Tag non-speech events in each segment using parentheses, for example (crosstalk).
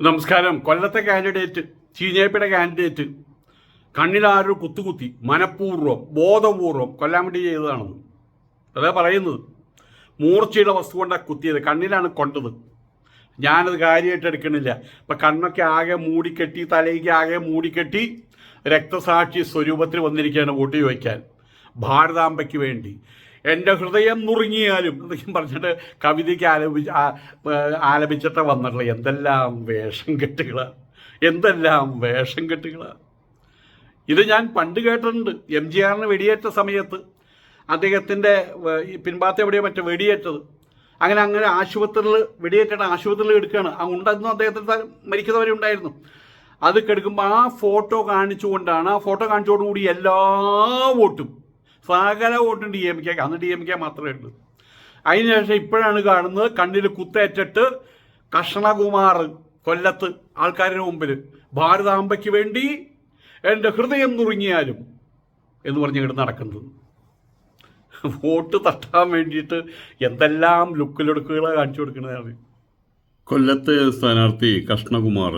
നമസ്കാരം. കൊല്ലത്തെ candidate ചീഞ്ഞേപ്പിയുടെ candidate കണ്ണിലാരൊരു കുത്തുകുത്തി മനഃപൂർവം ബോധപൂർവം കൊല്ലാൻ വേണ്ടി ചെയ്തതാണെന്ന്. അതേ പറയുന്നത്. മൂർച്ചയുടെ വസ്തു കൊണ്ടാണ് കുത്തിയത് കണ്ണിലാണ് കൊണ്ടത്. ഞാനത് കാര്യമായിട്ട് എടുക്കണില്ല. ഇപ്പം കണ്ണൊക്കെ ആകെ മൂടിക്കെട്ടി തലയ്ക്ക് ആകെ മൂടിക്കെട്ടി രക്തസാക്ഷി സ്വരൂപത്തിൽ വന്നിരിക്കുകയാണ് വോട്ട് ചോദിക്കാൻ. ഭാരതാംബയ്ക്ക് വേണ്ടി. എന്റെ ഹൃദയം നുറുങ്ങിയാലും എന്നൊക്കെ പറഞ്ഞിട്ട് കവിതയ്ക്ക് ആലപിച്ച് ആലപിച്ചിട്ട് വന്നിട്ടുള്ള എന്തെല്ലാം വേഷം കെട്ടുകളാണ് എന്തെല്ലാം വേഷം കെട്ടുകളാണ് ഇത് ഞാൻ പണ്ട് കേട്ടിട്ടുണ്ട്. എം ജി ആറിന് വെടിയേറ്റ സമയത്ത് അദ്ദേഹത്തിന്റെ പിൻഭാഗത്ത് എവിടെയോ മറ്റോ വെടിയേറ്റത്. അങ്ങനെ അങ്ങനെ ആശുപത്രിയിൽ വെടിയേറ്റിട്ട് ആശുപത്രിയിൽ എടുക്കുകയാണ്. ആ ഉണ്ടായിരുന്നു അദ്ദേഹത്തിന് മരിക്കുന്നവരെ ഉണ്ടായിരുന്നു. അത് കെടുക്കുമ്പോൾ ആ ഫോട്ടോ കാണിച്ചുകൊണ്ടാണ് ആ ഫോട്ടോ കാണിച്ചോടുകൂടി എല്ലാ വോട്ടും സകല വോട്ടും ഡി എം കെ അന്ന് ഡി എം കെ മാത്രമേ ഉള്ളൂ. അതിനുശേഷം ഇപ്പോഴാണ് കാണുന്നത് കണ്ണിൽ കുത്തേറ്റിട്ട് കഷ്ണകുമാർ കൊല്ലത്ത് ആൾക്കാരുടെ മുമ്പിൽ ഭാരതാംബയ്ക്ക് വേണ്ടി എന്റെ ഹൃദയം നുറുങ്ങിയാലും എന്ന് പറഞ്ഞ് ഇവിടെ നടക്കുന്നത്. വോട്ട് തട്ടാൻ വേണ്ടിയിട്ട് എന്തെല്ലാം ലുക്കിലൊടുക്കുകളാണ് കാണിച്ചു കൊടുക്കുന്നതാണ് കൊല്ലത്തെ സ്ഥാനാർത്ഥി കൃഷ്ണകുമാർ.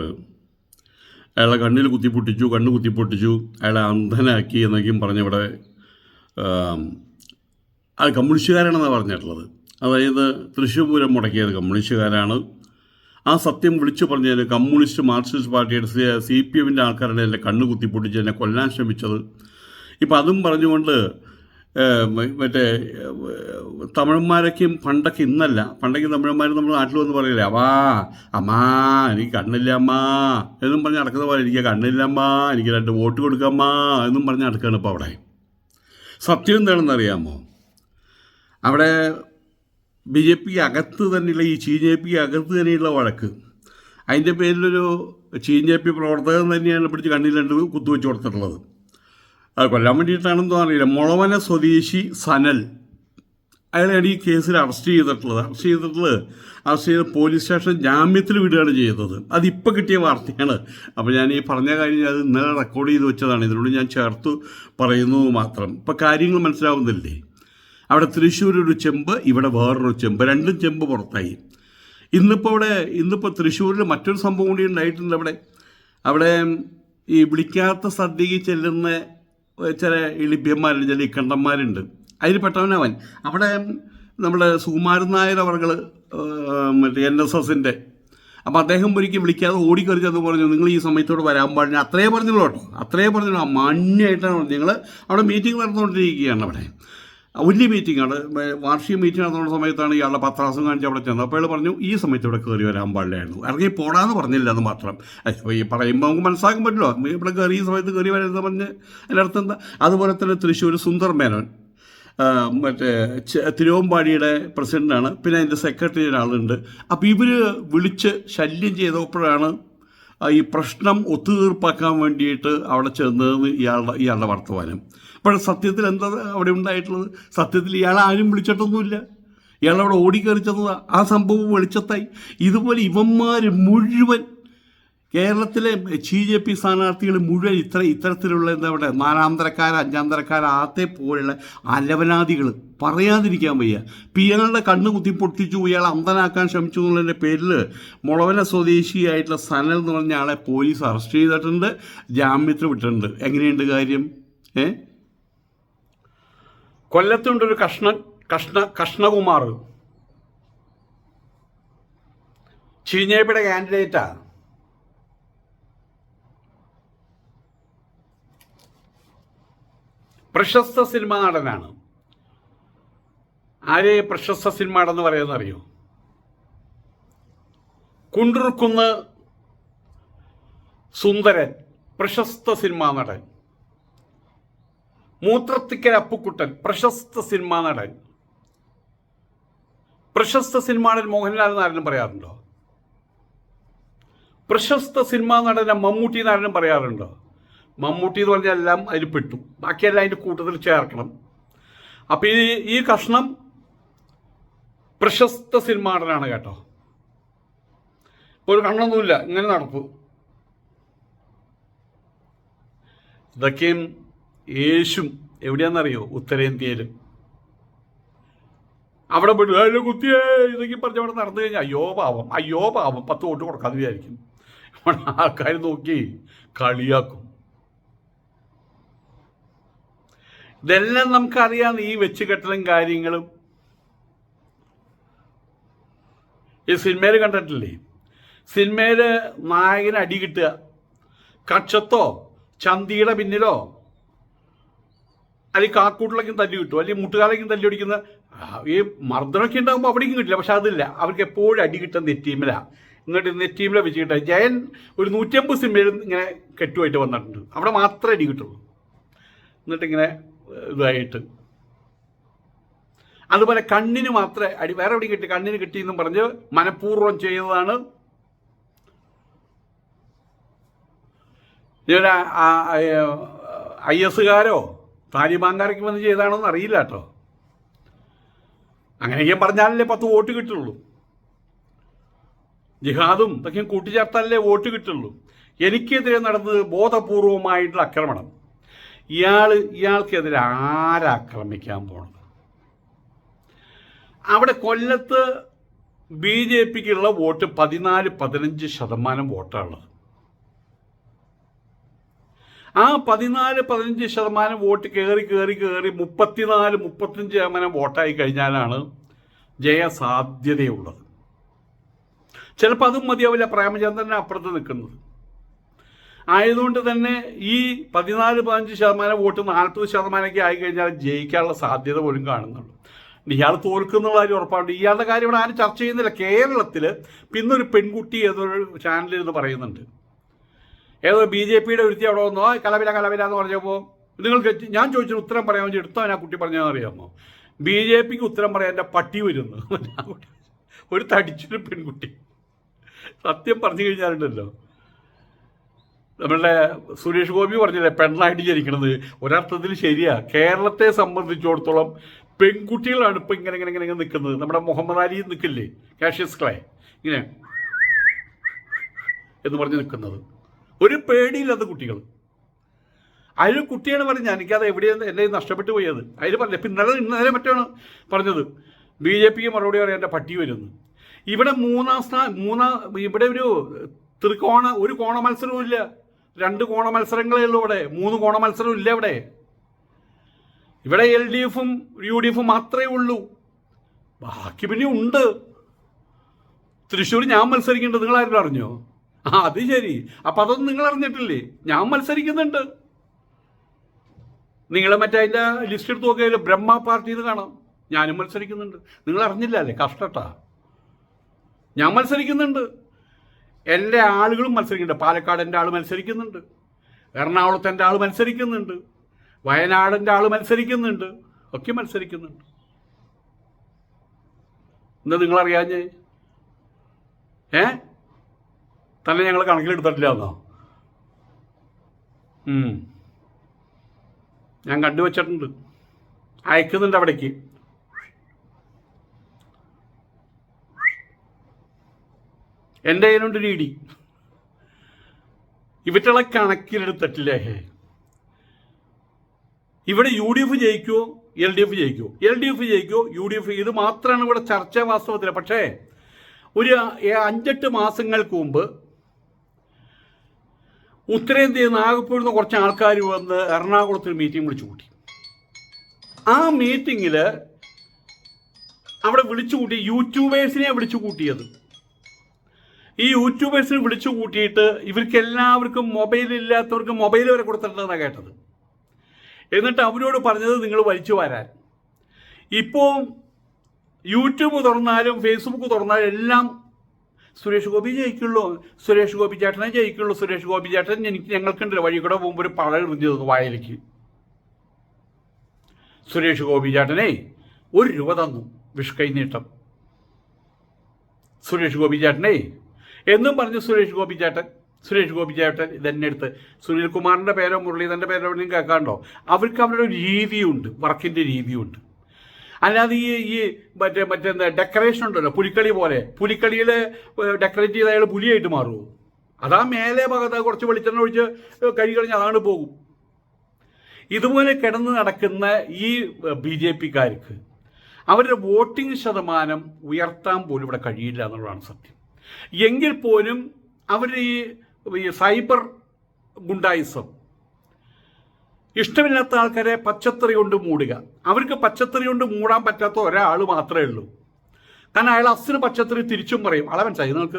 അയാളെ കണ്ണിൽ കുത്തിപ്പൊട്ടിച്ചു കണ്ണ് കുത്തിപ്പൊട്ടിച്ചു. അയാളെ അന്ധനാക്കി എന്നൊക്കെയും പറഞ്ഞവിടെ അത് കമ്മ്യൂണിസ്റ്റുകാരാണെന്നാണ് പറഞ്ഞിട്ടുള്ളത്. അതായത് തൃശ്ശൂർ പൂരം മുടക്കിയത് കമ്മ്യൂണിസ്റ്റുകാരാണ്. ആ സത്യം വിളിച്ചു പറഞ്ഞതിന് കമ്മ്യൂണിസ്റ്റ് മാർക്സിസ്റ്റ് പാർട്ടിയുടെ സി പി എമ്മിന്റെ ആൾക്കാരുടെ എന്നെ കണ്ണ് കുത്തിപ്പൊട്ടിച്ച് എന്നെ കൊല്ലാൻ ശ്രമിച്ചത്. ഇപ്പം അതും പറഞ്ഞുകൊണ്ട് മറ്റേ തമിഴന്മാരൊക്കെയും പണ്ടൊക്കെ ഇന്നല്ല. പണ്ടൊക്കെ തമിഴന്മാർ നമ്മൾ നാട്ടിൽ വന്ന് പറയില്ലേ അവാ അമ്മാ എനിക്ക് കണ്ണില്ല അമ്മാ. എന്നും പറഞ്ഞ് നടക്കുന്ന പോലെ എനിക്ക് കണ്ണില്ല അമ്മാ എനിക്ക് രണ്ട് വോട്ട് കൊടുക്കാമ്മാ എന്നും പറഞ്ഞ് നടക്കുകയാണ് ഇപ്പോൾ അവിടെ. സത്യം എന്താണെന്ന് അറിയാമോ അവിടെ ബി ജെ പി അകത്ത് തന്നെയുള്ള ഈ ചി ജെ പി അകത്ത് തന്നെയുള്ള വഴക്ക്. അതിന്റെ പേരിലൊരു ചി ജെ പി പ്രവർത്തകൻ തന്നെയാണ് പിടിച്ച് കണ്ണിൽ രണ്ട് കുത്തുവെച്ച് കൊടുത്തിട്ടുള്ളത്. അത് കൊല്ലാൻ വേണ്ടിയിട്ടാണെന്നോ അറിയില്ല മുളവന സ്വദേശി സനൽ അയാളെയാണ് ഈ കേസിൽ അറസ്റ്റ് ചെയ്തിട്ടുള്ളത്. അറസ്റ്റ് ചെയ്തിട്ടുള്ളത് അറസ്റ്റ് ചെയ്ത് പോലീസ് സ്റ്റേഷൻ ജാമ്യത്തിൽ വിടുകയാണ് ചെയ്തത്. അതിപ്പോൾ കിട്ടിയ വാർത്തയാണ്. അപ്പോൾ ഞാൻ ഈ പറഞ്ഞ കാര്യം ഞാൻ ഇന്നലെ റെക്കോർഡ് ചെയ്ത് വെച്ചതാണ്. ഇതിനോട് ഞാൻ ചേർത്തു പറയുന്നു മാത്രം. ഇപ്പോൾ കാര്യങ്ങൾ മനസ്സിലാവുന്നില്ലേ? അവിടെ തൃശ്ശൂർ ഒരു ചെമ്പ് ഇവിടെ വേറൊരു ചെമ്പ്. രണ്ടും ചെമ്പ് പുറത്തായി. ഇന്നിപ്പോൾ അവിടെ ഇന്നിപ്പോൾ തൃശ്ശൂരിൽ മറ്റൊരു സംഭവം കൂടി ഉണ്ടായിട്ടുണ്ട് അവിടെ. അവിടെ ഈ വിളിക്കാത്ത സദ്യക്ക് ചെല്ലുന്ന ചില ഈ ലഭ്യന്മാരുണ്ട് ചില ഇക്കണ്ടന്മാരുണ്ട്. അതിൽ പെട്ടവനവൻ. അവിടെ നമ്മുടെ സുകുമാരൻ നായർ അവർകൾ മറ്റേ എൻ എസ് എസിന്റെ അപ്പോൾ അദ്ദേഹം ഒരിക്കലും വിളിക്കാതെ ഓടിക്കറി ചെന്ന് പറഞ്ഞു നിങ്ങൾ ഈ സമയത്തോട് വരാൻ പാടില്ല. അത്രേ പറഞ്ഞുള്ളൂ കേട്ടോ. അത്രേ പറഞ്ഞുള്ളൂ. ആ മാന്യമായിട്ടാണ് നിങ്ങൾ അവിടെ മീറ്റിംഗ് നടന്നുകൊണ്ടിരിക്കുകയാണ് അവിടെ. വലിയ മീറ്റിംഗ് ആണ്. വാർഷിക മീറ്റിംഗ് നടന്ന സമയത്താണ് ഇയാളുടെ പത്രാസം കാണിച്ച് അവിടെ ചെന്നത്. അപ്പോൾ പറഞ്ഞു ഈ സമയത്ത് ഇവിടെ കയറി വരാൻ പാടില്ലായിരുന്നു. ഇറങ്ങി പോടാന്ന് പറഞ്ഞില്ല എന്ന് മാത്രം. ഈ പറയുമ്പോൾ നമുക്ക് മനസ്സിലാക്കാൻ പറ്റില്ല. ഇവിടെ കയറി ഈ സമയത്ത് കയറി വരാൻ പറഞ്ഞ്? അതിന്റെ അർത്ഥം എന്താ? അതുപോലെ തന്നെ തൃശ്ശൂർ സുന്ദർ മേനോൻ മറ്റേ തിരുവമ്പാടിയുടെ പ്രസിഡന്റാണ് പിന്നെ അതിന്റെ സെക്രട്ടറി ഒരാളുണ്ട്. അപ്പോൾ ഇവർ വിളിച്ച് ശല്യം ചെയ്തപ്പോഴാണ് ഈ പ്രശ്നം ഒത്തുതീർപ്പാക്കാൻ വേണ്ടിയിട്ട് അവിടെ ചെന്നതെന്ന് ഇയാളുടെ ഇയാളുടെ വർത്തമാനം. അപ്പോൾ സത്യത്തിൽ എന്താ അവിടെ ഉണ്ടായിട്ടുള്ളത്? സത്യത്തിൽ ഇയാളെ ആരും വിളിച്ചിട്ടൊന്നുമില്ല. ഇയാളവിടെ ഓടിക്കയറി ചെന്നതാ. ആ സംഭവം വെളിച്ചത്തായി. ഇതുപോലെ ഇവന്മാർ മുഴുവൻ കേരളത്തിലെ സി ജെ പി സ്ഥാനാർത്ഥികൾ മുഴുവൻ ഇത്ര ഇത്തരത്തിലുള്ള എന്താ പറയുക നാലാം തരക്കാർ അഞ്ചാം തരക്കാർ ആത്തെ പോലുള്ള അലവനാദികൾ പറയാതിരിക്കാൻ വയ്യ. പി എങ്ങളുടെ കണ്ണ് കുത്തിപ്പൊട്ടിച്ചു ഇയാൾ അന്ധനാക്കാൻ ശ്രമിച്ചു എന്നുള്ളതിന്റെ പേരിൽ മുളവന സ്വദേശിയായിട്ടുള്ള സനൽ എന്ന് പറഞ്ഞ ആളെ പോലീസ് അറസ്റ്റ് ചെയ്തിട്ടുണ്ട് ജാമ്യത്തിൽ വിട്ടിട്ടുണ്ട്. എങ്ങനെയുണ്ട് കാര്യം? ഏ? കൊല്ലത്തുണ്ടൊരു കഷ്ണ കഷ്ണ കഷ്ണകുമാർ. ചീഞ്ഞേപ്പിയുടെ കാൻഡിഡേറ്റാ പ്രശസ്ത സിനിമാ നടനാണ്. ആരെ പ്രശസ്ത സിനിമ നടന്ന് പറയുന്നത് അറിയോ? കുണ്ടുർക്കുന്ന് സുന്ദരൻ പ്രശസ്ത സിനിമാ നടൻ. മൂത്രത്തിക്കൽ അപ്പുക്കുട്ടൻ പ്രശസ്ത സിനിമാ നടൻ. പ്രശസ്ത സിനിമാ നടൻ മോഹൻലാൽ നാരനും പറയാറുണ്ടോ? പ്രശസ്ത സിനിമാ നടന മമ്മൂട്ടി നാരനും പറയാറുണ്ടോ? മമ്മൂട്ടി എന്ന് പറഞ്ഞാൽ എല്ലാം അതിൽ പെട്ടു. ബാക്കിയെല്ലാം അതിന്റെ കൂട്ടത്തിൽ ചേർക്കണം. അപ്പോൾ ഈ ഈ കഷ്ണം പ്രശസ്ത സിനിമാടനാണ് കേട്ടോ. ഇപ്പോൾ ഒരു കണ്ണൊന്നുമില്ല ഇങ്ങനെ നടക്കൂ. ഇതൊക്കെയും യേശും എവിടെയാണെന്നറിയോ? ഉത്തരേന്ത്യയിൽ അവിടെ പോയിട്ട് "ഏയ് കുത്തിയേ ഇതൊക്കെ പറഞ്ഞ് അവിടെ നടന്നു കഴിഞ്ഞാൽ അയ്യോ പാവം അയ്യോ പാവം പത്ത് വോട്ട് കൊടുക്കാതെ വിചാരിക്കും ആൾക്കാർ നോക്കി കളിയാക്കും. ഇതെല്ലാം നമുക്കറിയാം ഈ വെച്ചുകെട്ടലും കാര്യങ്ങളും. ഈ സിനിമയിൽ കണ്ടിട്ടില്ലേ? സിനിമയിൽ നായകന് അടി കിട്ടുക. കക്ഷത്തോ ചന്തിയുടെ പിന്നിലോ അല്ലെങ്കിൽ കാക്കൂട്ടിലേക്കും തല്ലി കിട്ടും അല്ലെങ്കിൽ മുട്ടുകാലേക്കും തല്ലി അടിക്കുന്ന ആ, ഈ മർദ്ദനമൊക്കെ ഉണ്ടാകുമ്പോൾ അവിടേക്കും കിട്ടില്ല പക്ഷെ അതില്ല. അവർക്ക് എപ്പോഴും അടി കിട്ടുന്ന നെറ്റീമിലാണ് എന്നിട്ട് നെറ്റീമിലെ വെച്ച് കിട്ടുക ജയൻ ഒരു നൂറ്റമ്പത് സിനിമയിൽ ഇങ്ങനെ കെട്ടുമായിട്ട് വന്നിട്ടുണ്ട്. അവിടെ മാത്രമേ അടി കിട്ടുള്ളൂ. എന്നിട്ട് ഇങ്ങനെ ഏഹ്, ഇതായിട്ട്. അതുപോലെ കണ്ണിന് മാത്രമേ അടി വേറെ എവിടെയും കിട്ടി കണ്ണിന് കിട്ടിയെന്നും പറഞ്ഞ് മനഃപൂർവം ചെയ്യുന്നതാണ്. ഞാൻ ഐ എസുകാരോ താലിബാൻകാരൊക്കെ വന്ന് ചെയ്താണോന്ന് അറിയില്ല കേട്ടോ. അങ്ങനെയൊക്കെ പറഞ്ഞാലല്ലേ പത്ത് വോട്ട് കിട്ടുള്ളൂ. ജിഹാദും ഇതൊക്കെ കൂട്ടിച്ചേർത്താലല്ലേ വോട്ട് കിട്ടുള്ളൂ. എനിക്കെതിരെ നടന്നത് ബോധപൂർവമായിട്ടുള്ള ആക്രമണം. ഇയാൾ ഇയാൾക്കെതിരെ ആരാക്രമിക്കാൻ പോണത്? അവിടെ കൊല്ലത്ത് ബി ജെ പിക്കുള്ള വോട്ട് പതിനാല് പതിനഞ്ച് ശതമാനം വോട്ടാണുള്ളത് ആ പതിനാല് പതിനഞ്ച് ശതമാനം വോട്ട് കയറി കയറി കയറി മുപ്പത്തിനാല് മുപ്പത്തഞ്ച് ശതമാനം വോട്ടായി കഴിഞ്ഞാലാണ് ജയസാധ്യതയുള്ളത്. ചിലപ്പോൾ അതും മതിയാവില്ല പ്രേമചന്ദ്രൻ അപ്പുറത്ത് നിൽക്കുന്നത്. ആയതുകൊണ്ട് തന്നെ ഈ പതിനാല് പതിനഞ്ച് ശതമാനം വോട്ട് നാൽപ്പത് ശതമാനമൊക്കെ ആയി കഴിഞ്ഞാൽ ജയിക്കാനുള്ള സാധ്യത പോലും കാണുന്നുള്ളൂ. ഇയാൾ തോൽക്കുന്നുള്ള കാര്യം ഉറപ്പാണ്. ഇയാളുടെ കാര്യം ഇവിടെ ആരും ചർച്ച ചെയ്യുന്നില്ല. കേരളത്തിൽ പിന്നൊരു പെൺകുട്ടി ഏതൊരു ചാനലിൽ നിന്ന് പറയുന്നുണ്ട്. ഏതോ ബി ജെ പിയുടെ ഒരുത്തി അവിടെ വന്നോ കലവില കലവില എന്ന് പറഞ്ഞപ്പോൾ നിങ്ങൾക്ക് ഞാൻ ചോദിച്ചൊരു ഉത്തരം പറയാൻ വേണ്ടി എടുത്തോ? ആ കുട്ടി പറഞ്ഞതെന്ന് അറിയാമോ? ബി ജെ പിക്ക് ഉത്തരം പറയാൻ എന്റെ പട്ടി വരുന്നു. (laughs) ഒരു തടിച്ചൊരു പെൺകുട്ടി. സത്യം പറഞ്ഞു കഴിഞ്ഞാലുണ്ടല്ലോ. നമ്മളുടെ സുരേഷ് ഗോപി പറഞ്ഞില്ലേ പെണ്ണായിട്ട് ജനിക്കണത്. ഒരർത്ഥത്തിൽ ശരിയാ. കേരളത്തെ സംബന്ധിച്ചിടത്തോളം പെൺകുട്ടികളാണ് ഇപ്പം ഇങ്ങനെ ഇങ്ങനെ ഇങ്ങനെ നിൽക്കുന്നത്. നമ്മുടെ മുഹമ്മദ് അലി നിൽക്കില്ലേ? കാഷ്യസ് ക്ലേ ഇങ്ങനെ എന്ന് പറഞ്ഞ് നിൽക്കുന്നത്. ഒരു പേടിയില്ലാത്ത കുട്ടികൾ. അതിൽ കുട്ടിയാണ് പറഞ്ഞത്. എനിക്കത് എവിടെയാണ് എന്റെ നഷ്ടപ്പെട്ടു പോയത് അതിൽ പറഞ്ഞില്ല ഇപ്പം ഇന്നലെ ഇന്നലെ മറ്റാണ് പറഞ്ഞത്. ബി ജെ പിക്ക് മറുപടി പറയാൻ എന്റെ പട്ടി വരുന്നു. ഇവിടെ മൂന്നാം സ്ഥാന മൂന്നാം ഇവിടെ ഒരു ത്രികോണ ഒരു കോണ മത്സരവും ഇല്ല രണ്ട് കോണ മത്സരങ്ങളേ ഉള്ളൂ ഇവിടെ. മൂന്ന് കോണ മത്സരവും ഇല്ല ഇവിടെ. ഇവിടെ എൽ ഡി എഫും യു ഡി എഫും മാത്രമേ ഉള്ളൂ. ബാക്കി പിന്നെ ഉണ്ട്. തൃശ്ശൂർ ഞാൻ മത്സരിക്കുന്നുണ്ട്. നിങ്ങൾ ആരും അറിഞ്ഞോ? ആ അത് ശരി. അപ്പം അതൊന്നും നിങ്ങൾ അറിഞ്ഞിട്ടില്ലേ? ഞാൻ മത്സരിക്കുന്നുണ്ട്. നിങ്ങൾ മറ്റേ അതിന്റെ ലിസ്റ്റ് എടുത്ത് നോക്കിയാൽ ബ്രഹ്മ പാർട്ടിയിൽ കാണാം. ഞാനും മത്സരിക്കുന്നുണ്ട്. നിങ്ങൾ അറിഞ്ഞില്ല അല്ലേ? കഷ്ടട്ടാ. ഞാൻ മത്സരിക്കുന്നുണ്ട്. എന്റെ ആളുകളും മത്സരിക്കുന്നുണ്ട്. പാലക്കാട് എന്റെ ആൾ മത്സരിക്കുന്നുണ്ട്. എറണാകുളത്ത് എന്റെ ആൾ മത്സരിക്കുന്നുണ്ട്. വയനാടിന്റെ ആൾ മത്സരിക്കുന്നുണ്ട്. ഒക്കെ മത്സരിക്കുന്നുണ്ട്. എന്താ നിങ്ങളറിയാഞ്ഞേ ഏ? തന്നെ ഞങ്ങൾ കണക്കിലെടുത്തിട്ടില്ല എന്നോ. ഞാൻ കണ്ടുവച്ചിട്ടുണ്ട്. അയക്കുന്നുണ്ട് അവിടേക്ക്. എന്റെ ഡി ഇടി. ഇവറ്റളെ കണക്കിലെടുത്തിട്ടില്ലേ ഇവിടെ യു ഡി എഫ് ജയിക്കുമോ എൽ ഡി എഫ് ജയിക്കുമോ എൽ ഡി എഫ് ജയിക്കുമോ യു ഡി എഫ് ഇത് മാത്രമാണ് ഇവിടെ ചർച്ച വാസ്തവത്തിൽ പക്ഷേ ഒരു അഞ്ചെട്ട് മാസങ്ങൾക്ക് മുമ്പ് ഉത്തരേന്ത്യയിൽ ആകെപ്പോഴുന്ന നിന്ന് കുറച്ച് ആൾക്കാർ വന്ന് എറണാകുളത്ത് ഒരു മീറ്റിംഗ് വിളിച്ചു കൂട്ടി. ആ മീറ്റിങ്ങിൽ അവിടെ വിളിച്ചു കൂട്ടി യൂട്യൂബേഴ്സിനെ വിളിച്ചു കൂട്ടിയത്. ഈ യൂട്യൂബേഴ്സിനെ വിളിച്ചു കൂട്ടിയിട്ട് ഇവർക്ക് എല്ലാവർക്കും മൊബൈൽ ഇല്ലാത്തവർക്ക് മൊബൈൽ വരെ കൊടുത്തിട്ടുണ്ടെന്നാണ് കേട്ടത്. എന്നിട്ട് അവരോട് പറഞ്ഞത് നിങ്ങൾ വലിച്ചു വരാൻ. ഇപ്പോൾ യൂട്യൂബ് തുറന്നാലും ഫേസ്ബുക്ക് തുറന്നാലും എല്ലാം സുരേഷ് ഗോപി ജയിക്കുള്ളൂ. സുരേഷ് ഗോപി ചേട്ടനെ ജയിക്കുള്ളൂ. സുരേഷ് ഗോപി ചേട്ടൻ എനിക്ക് ഞങ്ങൾക്കുണ്ട് വഴി കൂടെ പോകുമ്പോൾ ഒരു പഴയ എറിഞ്ഞു തന്നു വായലേക്ക് സുരേഷ് ഗോപി ചേട്ടനെ ഒരു രൂപ തന്നു വിഷ്കൈ നീട്ടം സുരേഷ് ഗോപി ചേട്ടനെ എന്നും പറഞ്ഞു സുരേഷ് ഗോപി ചേട്ടൻ സുരേഷ് ഗോപി ചേട്ടൻ ഇതന്നെ എടുത്ത്. സുനിൽ കുമാറിന്റെ പേരോ മുരളീധരന്റെ പേരോ എവിടെയും കേൾക്കാണ്ടോ അവർക്ക് അവരുടെ ഒരു രീതിയുണ്ട് വർക്കിന്റെ രീതിയുണ്ട്. അല്ലാതെ ഈ ഈ മറ്റേ മറ്റേ ഡെക്കറേഷൻ ഉണ്ടല്ലോ പുലിക്കളി പോലെ. പുലിക്കളിയിൽ ഡെക്കറേറ്റ് ചെയ്ത അയാൾ പുലിയായിട്ട് മാറുമോ അതാ മേലെ ഭാഗത്ത് കുറച്ച് വെളിച്ചെണ്ണ ഒഴിച്ച് കരി കഴിഞ്ഞ് അതാണ് പോകും. ഇതുപോലെ കിടന്ന് നടക്കുന്ന ഈ ബി ജെ പിക്കാർക്ക് അവരുടെ വോട്ടിംഗ് ശതമാനം ഉയർത്താൻ പോലും ഇവിടെ കഴിയില്ല എന്നുള്ളതാണ് സത്യം. എങ്കിൽ പോലും അവർ ഈ സൈബർ ഗുണ്ടായിസം ഇഷ്ടമില്ലാത്ത ആൾക്കാരെ പച്ചത്തറി കൊണ്ട് മൂടുക. അവർക്ക് പച്ചത്തറി കൊണ്ട് മൂടാൻ പറ്റാത്ത ഒരാൾ മാത്രമേ ഉള്ളൂ. കാരണം അയാൾ അസിന് പച്ചത്തറി തിരിച്ചും പറയും. ആളെ മനസ്സിലായി നിങ്ങൾക്ക്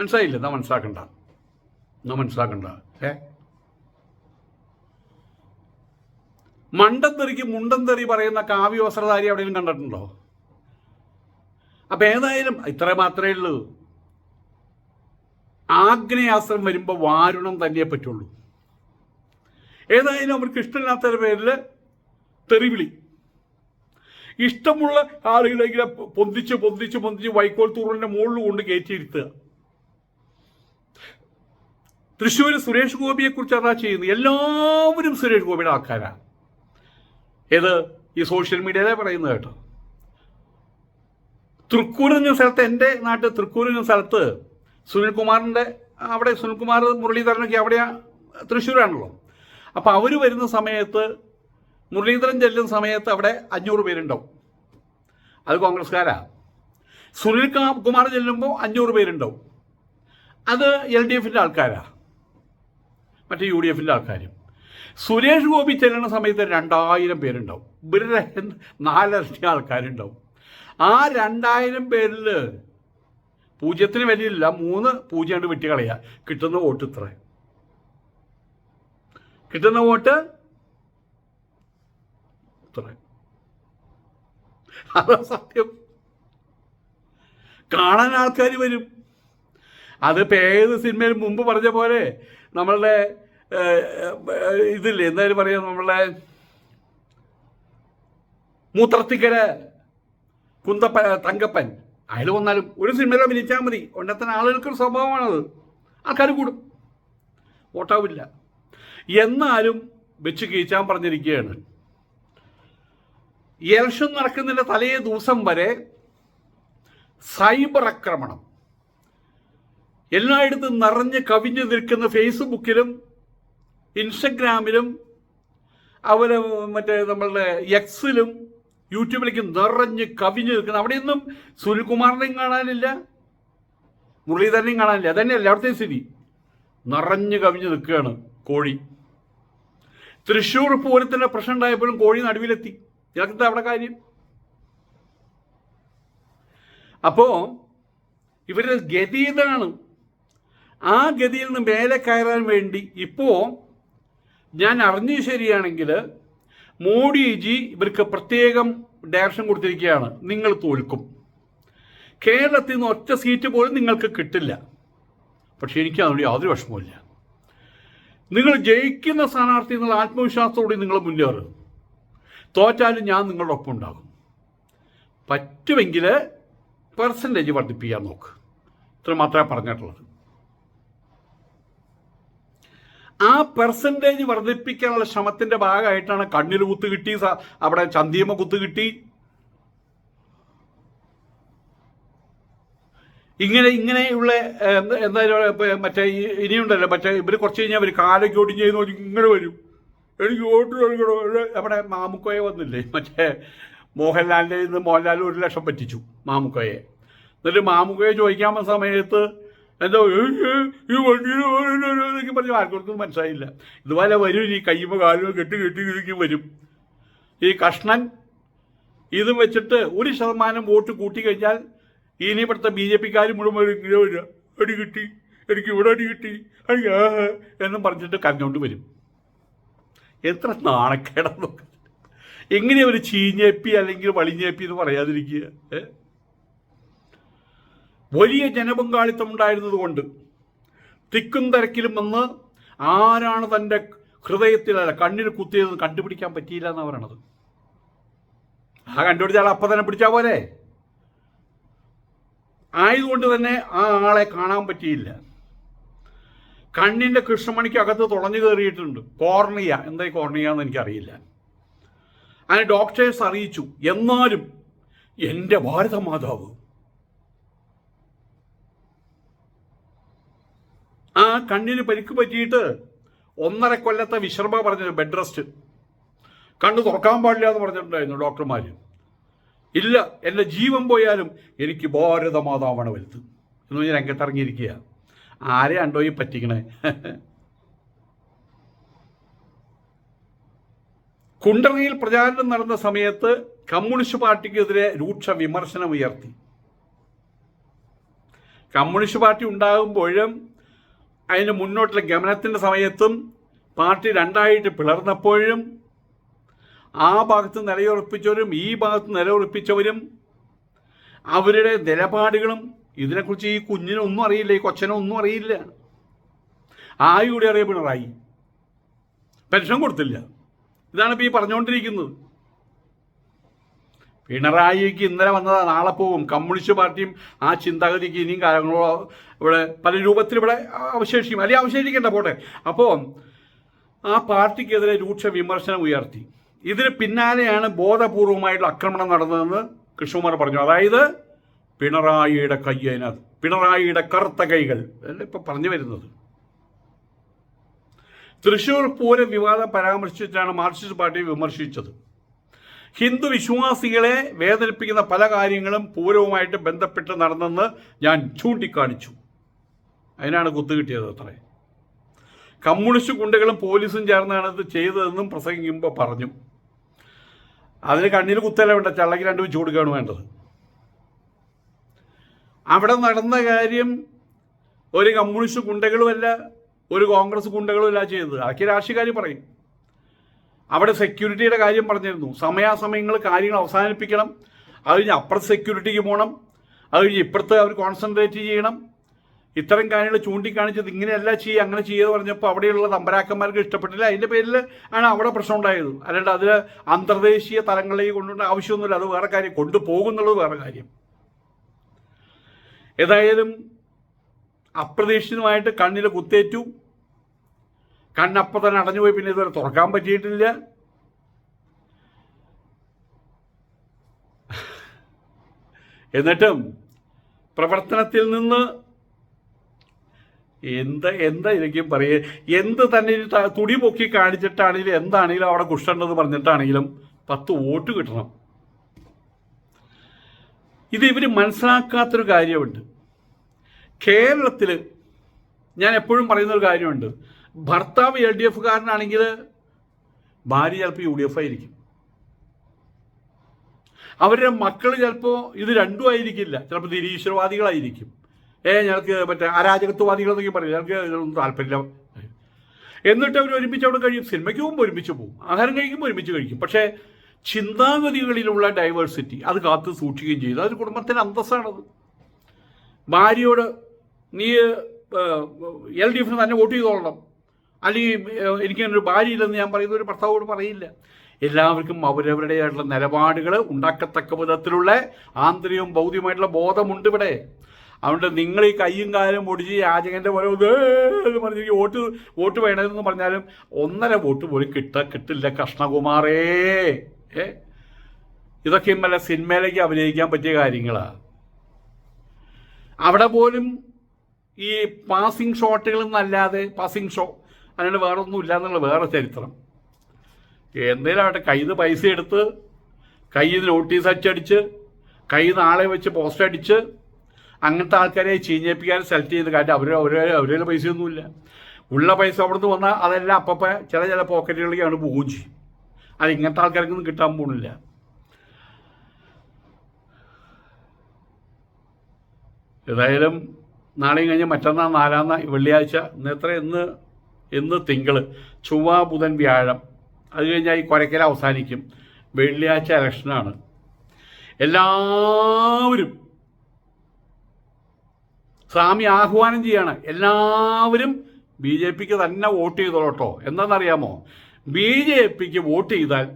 മനസ്സിലായില്ല? എന്നാ മനസ്സിലാക്കണ്ട. എന്നാ മനസ്സിലാക്കണ്ട. ഏ? മണ്ടത്തെറിക്ക് മുണ്ടന്തെറി പറയുന്ന കാവ്യ വസ്ത്രധാരി എവിടെയെങ്കിലും കണ്ടിട്ടുണ്ടോ? അപ്പൊ ഏതായാലും ഇത്ര മാത്രമേ ഉള്ളൂ. ആഗ്നേയാസ്ത്രം വരുമ്പോൾ വാരുണം തന്നെ പറ്റുള്ളൂ. ഏതായാലും അവർക്ക് ഇഷ്ടമില്ലാത്തൊരു പേരിൽ തെറിവിളി. ഇഷ്ടമുള്ള ആളുകളെ പൊന്തിച്ച് പൊന്തിച്ച് പൊന്തിച്ച് വൈക്കോൽ തൂറിന്റെ മുകളിൽ കൊണ്ട് കയറ്റിയിരുത്തുക. തൃശ്ശൂർ സുരേഷ് ഗോപിയെക്കുറിച്ച് അതാ ചെയ്യുന്നത്? എല്ലാവരും സുരേഷ് ഗോപിയുടെ ആൾക്കാരാണ് ഏത്? ഈ സോഷ്യൽ മീഡിയയിലെ പറയുന്നത് കേട്ടോ. തൃക്കൂർ എന്ന സ്ഥലത്ത് എന്റെ നാട്ടിൽ തൃക്കൂർ എന്ന സ്ഥലത്ത് സുനിൽകുമാറിന്റെ അവിടെ സുനിൽകുമാർ മുരളീധരനൊക്കെ അവിടെ തൃശ്ശൂരാണല്ലോ. അപ്പോൾ അവർ വരുന്ന സമയത്ത് മുരളീധരൻ ചെല്ലുന്ന സമയത്ത് അവിടെ അഞ്ഞൂറ് പേരുണ്ടാവും. അത് കോൺഗ്രസ്സുകാരാ. സുനിൽ കുമാർ ചെല്ലുമ്പോൾ അഞ്ഞൂറ് പേരുണ്ടാവും. അത് എൽ ഡി എഫിന്റെ ആൾക്കാരാ. മറ്റേ യു ഡി എഫിന്റെ ആൾക്കാരും. സുരേഷ് ഗോപി ചെല്ലുന്ന സമയത്ത് രണ്ടായിരം പേരുണ്ടാവും. ഇവരുടെ നാലരട്ടി ആൾക്കാരുണ്ടാവും. ആ രണ്ടായിരം പേരിൽ പൂജ്യത്തിന് വിലയില്ല മൂന്ന് പൂജ്യം കൊണ്ട് വെട്ടി കളയുക കിട്ടുന്ന വോട്ട് ഇത്ര. കിട്ടുന്ന വോട്ട് ഇത്ര. അതാ സത്യം. കാണാൻ ആൾക്കാർ വരും. അത് ഏത് സിനിമയിൽ മുമ്പ് പറഞ്ഞ പോലെ നമ്മളുടെ ഇതില്ലേ എന്തായാലും പറയാം നമ്മളുടെ മൂത്രത്തിക്കര കുന്തപ്പ തങ്കപ്പൻ. അയാൾ വന്നാലും ഒരു സിനിമയിൽ അഭിനയിച്ചാൽ മതി. ഒന്നത്തിന് ആളുകൾക്കൊരു സ്വഭാവമാണത്. ആൾക്കാർ കൂടും. വോട്ടാവില്ല. എന്നാലും വെച്ച് കീച്ചാൻ പറഞ്ഞിരിക്കുകയാണ്. ഇലക്ഷൻ നടക്കുന്നതിന്റെ തലേ ദിവസം വരെ സൈബർ ആക്രമണം. എല്ലായിടത്തും നിറഞ്ഞ് കവിഞ്ഞു നിൽക്കുന്ന ഫേസ്ബുക്കിലും ഇൻസ്റ്റഗ്രാമിലും അവർ മറ്റേ നമ്മളുടെ എക്സിലും യൂട്യൂബിലേക്ക് നിറഞ്ഞ് കവിഞ്ഞു നിൽക്കുന്ന. അവിടെയൊന്നും സുനിൽകുമാറിനെയും കാണാനില്ല മുരളീധരനെയും കാണാനില്ല. അതന്നെ എല്ലായിടത്തെയും സ്ഥിതി. നിറഞ്ഞു കവിഞ്ഞു നിൽക്കുകയാണ് കോഴി. തൃശ്ശൂർ പൂരത്തിന്റെ പ്രശ്നം ഉണ്ടായപ്പോഴും കോഴി നടുവിലെത്തി. ഇതൊക്കെ അവിടെ കാര്യം? അപ്പോൾ ഇവരുടെ ഗതി ആ ഗതിയിൽ നിന്ന് മേലെ കയറാൻ വേണ്ടി ഇപ്പോൾ ഞാൻ അറിഞ്ഞു ശരിയാണെങ്കിൽ മോഡിജി ഇവർക്ക് പ്രത്യേകം ഡയറക്ഷൻ കൊടുത്തിരിക്കുകയാണ്. നിങ്ങൾ തോൽക്കും. കേരളത്തിൽ നിന്ന് ഒറ്റ സീറ്റ് പോലും നിങ്ങൾക്ക് കിട്ടില്ല. പക്ഷേ എനിക്ക് അതിനോട് യാതൊരു വിഷമവുമില്ല. നിങ്ങൾ ജയിക്കുന്ന സ്ഥാനാർത്ഥി നിങ്ങൾ ആത്മവിശ്വാസത്തോടെ നിങ്ങൾ മുന്നേറും. തോറ്റാലും ഞാൻ നിങ്ങളുടെ ഒപ്പം ഉണ്ടാകും. പറ്റുമെങ്കിൽ പെർസെന്റേജ് വർദ്ധിപ്പിക്കാൻ നോക്ക്. ഇത്ര മാത്രമേ പറഞ്ഞിട്ടുള്ളത്. ആ പെർസെന്റേജ് വർദ്ധിപ്പിക്കാനുള്ള ശ്രമത്തിന്റെ ഭാഗമായിട്ടാണ് കണ്ണിൽ കുത്തു കിട്ടി അവിടെ ചന്തിയമ്മ കുത്തു കിട്ടി. ഇങ്ങനെ ഇങ്ങനെയുള്ള എന്താ- മറ്റേ ഇനിയുണ്ടല്ലോ മറ്റേ ഇവർ കുറച്ച് കഴിഞ്ഞാൽ അവർ കാലൊക്കെ ചെയ്യുന്ന പോലെ ഇങ്ങനെ വരും. എനിക്ക് നൽകണോ ഇവിടെ നമ്മുടെ മാമുക്കോയെ വന്നില്ലേ? മറ്റേ മോഹൻലാലിന്റെ നിന്ന് മോഹൻലാൽ ഒരു ലക്ഷം പറ്റിച്ചു മാമുക്കോയെ. എന്നിട്ട് മാമുക്കോയെ ചോദിക്കാൻ സമയത്ത് എന്താ "ഏയ്, ഏയ്, ഈ വണ്ടിയിൽ പറഞ്ഞ് ആർക്കൊന്നും മനസ്സിലായില്ല. ഇതുപോലെ വരും ഈ കയ്യുമ്പോൾ കാലുമോ കെട്ടി കെട്ടി ഇരിക്കും വരും. ഈ കഷ്ണൻ ഇതും വെച്ചിട്ട് ഒരു ശതമാനം വോട്ട് കൂട്ടിക്കഴിഞ്ഞാൽ ഇനി ഇവിടുത്തെ ബി ജെ പിക്കാർ മുഴുവൻ അടി കിട്ടി എനിക്ക് ഇവിടെ അടി കിട്ടി എനിക്ക് ആ ആ" എന്നും പറഞ്ഞിട്ട് കരഞ്ഞുകൊണ്ട് വരും. എത്ര നാണക്കേടാ ഇങ്ങനെ ഒരു ചീഞ്ഞേപ്പി അല്ലെങ്കിൽ വളിഞ്ഞേപ്പി എന്ന് പറയാതിരിക്കുക ഏ? വലിയ ജനപങ്കാളിത്തം ഉണ്ടായിരുന്നത് കൊണ്ട് തിക്കും തിരക്കിലും വന്ന് ആരാണ് തന്റെ ഹൃദയത്തിലല്ല കണ്ണിൽ കുത്തിയതെന്ന് കണ്ടുപിടിക്കാൻ പറ്റിയില്ല എന്നാണ് പറയണത്? ആ കണ്ടുപിടിച്ചാൽ അപ്പം തന്നെ പിടിച്ചാൽ പോലെ ആയതുകൊണ്ട് തന്നെ ആ ആളെ കാണാൻ പറ്റിയില്ല. കണ്ണിന്റെ കൃഷ്ണമണിക്കകത്ത് തുളഞ്ഞു കയറിയിട്ടുണ്ട്. കോർണിയ. എന്തായി കോർണിയ എന്ന് എനിക്കറിയില്ല. അങ്ങനെ ഡോക്ടേഴ്സ് അറിയിച്ചു. എന്നാലും എന്റെ ഭാരതമാതാവ് ആ കണ്ണിന് പരിക്ക് പറ്റിയിട്ട് ഒന്നര കൊല്ലത്തെ വിശ്രമ പറഞ്ഞു ബെഡ് റെസ്റ്റ്. കണ്ണ് തുറക്കാൻ പാടില്ല എന്ന് പറഞ്ഞിട്ടുണ്ടായിരുന്നു ഡോക്ടർമാർ ഇല്ല എന്റെ ജീവൻ പോയാലും എനിക്ക് ഭാരതമാതാവാണ് വലുത് എന്ന് പറഞ്ഞ് രംഗത്തിറങ്ങിയിരിക്കുക ആരെയാണ്ടോ ഈ പറ്റിക്കണേ? കുണ്ടറയിൽ പ്രചാരണം നടന്ന സമയത്ത് കമ്മ്യൂണിസ്റ്റ് പാർട്ടിക്കെതിരെ രൂക്ഷ വിമർശനം ഉയർത്തി കമ്മ്യൂണിസ്റ്റ് പാർട്ടി ഉണ്ടാകുമ്പോഴും അതിന് മുന്നോട്ടുള്ള ഗമനത്തിന്റെ സമയത്തും പാർട്ടി രണ്ടായിട്ട് പിളർന്നപ്പോഴും ആ ഭാഗത്ത് നിലയുറപ്പിച്ചവരും ഈ ഭാഗത്ത് നിലയുറപ്പിച്ചവരും അവരുടെ നിലപാടുകളും ഇതിനെക്കുറിച്ച് ഈ കുഞ്ഞിനൊന്നും അറിയില്ല ഈ കൊച്ചനൊന്നും അറിയില്ല. ആയുടെ അറിയ പിണറായി പെൻഷൻ കൊടുത്തില്ല. ഇതാണ് ഇപ്പോൾ ഈ പറഞ്ഞുകൊണ്ടിരിക്കുന്നത്. പിണറായിക്ക് ഇന്നലെ വന്നതാ നാളെ പോകും. കമ്മ്യൂണിസ്റ്റ് പാർട്ടിയും ആ ചിന്താഗതിക്ക് ഇനിയും കാര്യങ്ങളോ ഇവിടെ പല രൂപത്തിൽ ഇവിടെ അവശേഷിക്കും. അല്ലെങ്കിൽ അവശേഷിക്കേണ്ട പോട്ടെ. അപ്പോൾ ആ പാർട്ടിക്കെതിരെ രൂക്ഷ വിമർശനം ഉയർത്തി. ഇതിന് പിന്നാലെയാണ് ബോധപൂർവമായിട്ടുള്ള ആക്രമണം നടന്നതെന്ന് കൃഷ്ണകുമാർ പറഞ്ഞു. അതായത് പിണറായിയുടെ കയ്യതിനകത്ത് പിണറായിയുടെ കറുത്ത കൈകൾ അല്ല ഇപ്പം പറഞ്ഞു വരുന്നത്. തൃശൂർ പൂരം വിവാദം പരാമർശിച്ചിട്ടാണ് മാർക്സിസ്റ്റ് പാർട്ടി വിമർശിച്ചത്. ഹിന്ദു വിശ്വാസികളെ വേദനിപ്പിക്കുന്ന പല കാര്യങ്ങളും പൂരവുമായിട്ട് ബന്ധപ്പെട്ട് നടന്നെന്ന് ഞാൻ ചൂണ്ടിക്കാണിച്ചു. അതിനാണ് കുത്തുകിട്ടിയത് അത്രേ. കമ്മ്യൂണിസ്റ്റ് ഗുണ്ടകളും പോലീസും ചേർന്നാണ് ഇത് ചെയ്തതെന്നും പ്രസംഗിക്കുമ്പോൾ പറഞ്ഞു. അതിന് കണ്ണിൽ കുത്തല വേണ്ട ചള്ളക്ക് രണ്ട് വെച്ച് കൊടുക്കുകയാണ് വേണ്ടത്. അവിടെ നടന്ന കാര്യം ഒരു കമ്മ്യൂണിസ്റ്റ് ഗുണ്ടകളുമല്ല ഒരു കോൺഗ്രസ് ഗുണ്ടകളുമല്ല ചെയ്തത്. അതൊക്കെ രാഷ്ട്രീയക്കാർ പറയും. അവിടെ സെക്യൂരിറ്റിയുടെ കാര്യം പറഞ്ഞിരുന്നു. സമയാസമയങ്ങൾ കാര്യങ്ങൾ അവസാനിപ്പിക്കണം. അത് കഴിഞ്ഞ് അപ്പുറത്ത് സെക്യൂരിറ്റിക്ക് പോകണം അത് കഴിഞ്ഞ് ഇപ്പുറത്ത് അവർ കോൺസെൻട്രേറ്റ് ചെയ്യണം. ഇത്തരം കാര്യങ്ങൾ ചൂണ്ടിക്കാണിച്ചത് ഇങ്ങനെയല്ല ചെയ്യുക അങ്ങനെ ചെയ്യുക പറഞ്ഞപ്പോൾ അവിടെയുള്ള തമ്പരാക്കന്മാർക്ക് ഇഷ്ടപ്പെട്ടില്ല. അതിന്റെ പേരിൽ ആണ് അവിടെ പ്രശ്നം ഉണ്ടായത്. അല്ലാണ്ട് അതിൽ അന്തർദേശീയ തലങ്ങളിലേക്ക് കൊണ്ടുവന്ന ആവശ്യമൊന്നുമില്ല. അത് വേറെ കാര്യം. കൊണ്ടുപോകുന്നുള്ളത് വേറെ കാര്യം. ഏതായാലും അപ്രതീക്ഷിതമായിട്ട് കണ്ണിൽ കുത്തേറ്റു. കണ്ണപ്പം തന്നെ അടഞ്ഞുപോയി പിന്നെ ഇതുവരെ തുറക്കാൻ പറ്റിയിട്ടില്ല. എന്നിട്ടും പ്രവർത്തനത്തിൽ നിന്ന് എന്ത് എന്താ ഇതൊക്കെയും പറയുക എന്ത് തന്നെ തുടി പൊക്കി കാണിച്ചിട്ടാണെങ്കിലും എന്താണെങ്കിലും അവിടെ കുഷ്ടണ്ടെന്ന് പറഞ്ഞിട്ടാണെങ്കിലും പത്ത് വോട്ട് കിട്ടണം. ഇത് ഇവർ മനസ്സിലാക്കാത്തൊരു കാര്യമുണ്ട്. കേരളത്തിൽ ഞാൻ എപ്പോഴും പറയുന്നൊരു കാര്യമുണ്ട്. ഭർത്താവ് എൽ ഡി എഫുകാരനാണെങ്കിൽ ഭാര്യ ചിലപ്പോൾ യു ഡി എഫ് ആയിരിക്കും. അവരുടെ മക്കൾ ചിലപ്പോൾ ഇത് രണ്ടും ആയിരിക്കില്ല. ചിലപ്പോൾ നിരീശ്വരവാദികളായിരിക്കും. ഏ ഞങ്ങൾക്ക് മറ്റേ അരാജകത്വവാദികളെന്നൊക്കെ പറയും ഞങ്ങൾക്ക് ഇതൊന്നും താല്പര്യമില്ല. എന്നിട്ട് അവർ ഒരുമിച്ച് അവിടെ കഴിയും. സിനിമയ്ക്ക് പോകുമ്പോൾ ഒരുമിച്ച് പോകും. ആഹാരം കഴിക്കുമ്പോൾ ഒരുമിച്ച് കഴിക്കും. പക്ഷേ ചിന്താഗതികളിലുള്ള ഡൈവേഴ്സിറ്റി അത് കാത്ത് സൂക്ഷിക്കുകയും ചെയ്തു. അതൊരു കുടുംബത്തിന് അന്തസ്സാണത്. ഭാര്യയോട് നീ എൽ ഡി എഫിന് തന്നെ വോട്ട് ചെയ്തോളണം. അല്ലെങ്കിൽ ഏഹ്, എനിക്കങ്ങനൊരു ഭാര്യയില്ലെന്ന് ഞാൻ പറയുന്ന ഒരു ഭർത്താവോട് പറയില്ല. എല്ലാവർക്കും അവരവരുടേതായിട്ടുള്ള നിലപാടുകൾ ഉണ്ടാക്കത്തക്ക വിധത്തിലുള്ള ആന്തരികവും ഭൗതികമായിട്ടുള്ള ബോധമുണ്ട് ഇവിടെ. അതുകൊണ്ട് നിങ്ങൾ ഈ കയ്യും കാലും ഒടിച്ച് യാചകന്റെ പോലെ എന്ന് പറഞ്ഞ് വോട്ട് വോട്ട് വേണമെന്ന് പറഞ്ഞാലും ഒന്നര വോട്ട് പോലും കിട്ട കിട്ടില്ല കൃഷ്ണകുമാറേ. ഏ? ഇതൊക്കെ വല്ല സിനിമയിലേക്ക് അഭിനയിക്കാൻ പറ്റിയ കാര്യങ്ങളാണ് അവിടെ പോലും ഈ പാസിംഗ് ഷോട്ടുകൾ എന്നല്ലാതെ പാസിംഗ് ഷോ അതിന് വേറെ ഒന്നും ഇല്ല എന്നുള്ള വേറെ ചരിത്രം. എന്തേലാവട്ടെ കയ്യിൽ പൈസ എടുത്ത് കയ്യിൽ നോട്ടീസ് അച്ചടിച്ച് കയ്യിൽ ആളെ വെച്ച് പോസ്റ്റ് അടിച്ച് അങ്ങനത്തെ ആൾക്കാരെ ചീഞ്ഞേപ്പിക്കാൻ സെലക്ട് ചെയ്ത് കാര്യം അവർ അവരെ അവരുടെ പൈസയൊന്നുമില്ല. ഉള്ള പൈസ അവിടുന്ന് വന്നാൽ അതെല്ലാം അപ്പപ്പോൾ ചില ചില പോക്കറ്റുകളിലേക്കാണ് പോവുകയും ചെയ്യും അത് ഇങ്ങനത്തെ ആൾക്കാർക്കൊന്നും കിട്ടാൻ പോകുന്നില്ല ഏതായാലും നാളെയും കഴിഞ്ഞ് മറ്റന്നാൾ നാലാം വെള്ളിയാഴ്ച. ഇന്ന് എത്ര? ഇന്ന് ഇന്ന് തിങ്കൾ ചൊവ്വ ബുധൻ വ്യാഴം. അത് കഴിഞ്ഞാൽ ഈ കൊരക്കൽ അവസാനിക്കും. വെള്ളിയാഴ്ച ഇലക്ഷനാണ് എല്ലാവരും സ്വാമി ആഹ്വാനം ചെയ്യാണ്. എല്ലാവരും ബി ജെ പിക്ക് തന്നെ വോട്ട് ചെയ്തോളട്ടോ എന്താണെന്നറിയാമോ? ബി ജെ പിക്ക് വോട്ട് ചെയ്താൽ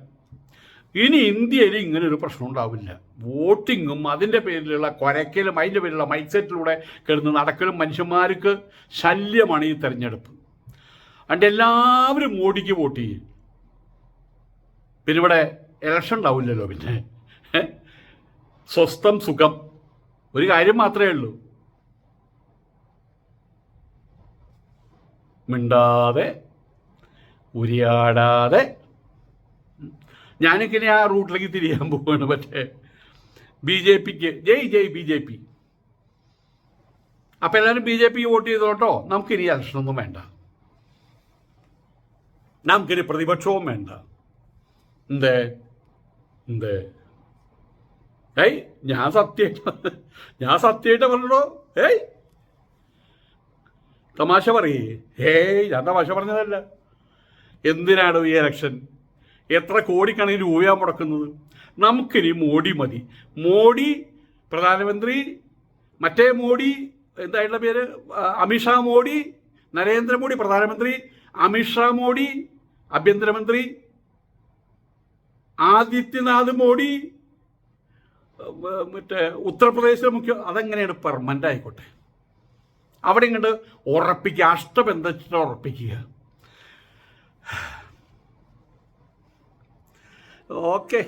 ഇനി ഇന്ത്യയിൽ ഇങ്ങനെ ഒരു പ്രശ്നം ഉണ്ടാവില്ല. വോട്ടിങ്ങും അതിന്റെ പേരിലുള്ള കുരയ്ക്കലും അതിന്റെ പേരിലുള്ള മൈൻഡ് സെറ്റിലൂടെ കിടന്ന് നടക്കലും മനുഷ്യന്മാർക്ക് ശല്യമാണ് ഈ തെരഞ്ഞെടുപ്പ്. അതുകൊണ്ട് എല്ലാവരും മോഡിക്ക് വോട്ട് ചെയ്യും. പിന്നെ ഇവിടെ ഇലക്ഷൻ ഉണ്ടാവില്ലല്ലോ പിന്നെ. സ്വസ്ഥം സുഖം. ഒരു കാര്യം മാത്രമേ ഉള്ളൂ. മിണ്ടാതെ ഉരിയാടാതെ. ഞാനൊക്കെ ഇനി ആ റൂട്ടിലേക്ക് തിരിയാൻ പോവാണ് പക്ഷേ ബി ജെ പിക്ക്. ജയ് ജയ് ബി ജെ പി. അപ്പം എല്ലാവരും ബി ജെ പി വോട്ട് ചെയ്തോട്ടോ? നമുക്കിനി ഇലക്ഷനൊന്നും വേണ്ട. നമുക്കിനി പ്രതിപക്ഷവും വേണ്ട എന്തേ എന്തേ ഏയ് ഞാൻ സത്യമായിട്ട് (laughs) ഞാൻ സത്യമായിട്ട് പറഞ്ഞോ ഏയ് തമാശ പറയേ. ഏയ് ഞാൻ തമാശ പറഞ്ഞതല്ല. എന്തിനാണ് ഈ ഇലക്ഷൻ എത്ര കോടിക്കണക്കിന് രൂപയാണ് മുടക്കുന്നത്? നമുക്കിനി മോഡി മതി. മോഡി പ്രധാനമന്ത്രി മറ്റേ മോഡി എന്തായിട്ടുള്ള പേര്? അമിത്ഷാ മോഡി നരേന്ദ്രമോദി പ്രധാനമന്ത്രി അമിത്ഷാ മോഡി ആഭ്യന്തരമന്ത്രി ആദിത്യനാഥ് മോഡി മറ്റേ ഉത്തർപ്രദേശിലെ മുഖ്യ അതെങ്ങനെയാണ് പെർമനന്റ് ആയിക്കോട്ടെ? അവിടെ ഇങ്ങോട്ട് ഉറപ്പിക്കുക അഷ്ടബന്ധത്തിട്ട് ഉറപ്പിക്കുക? ഓക്കെ.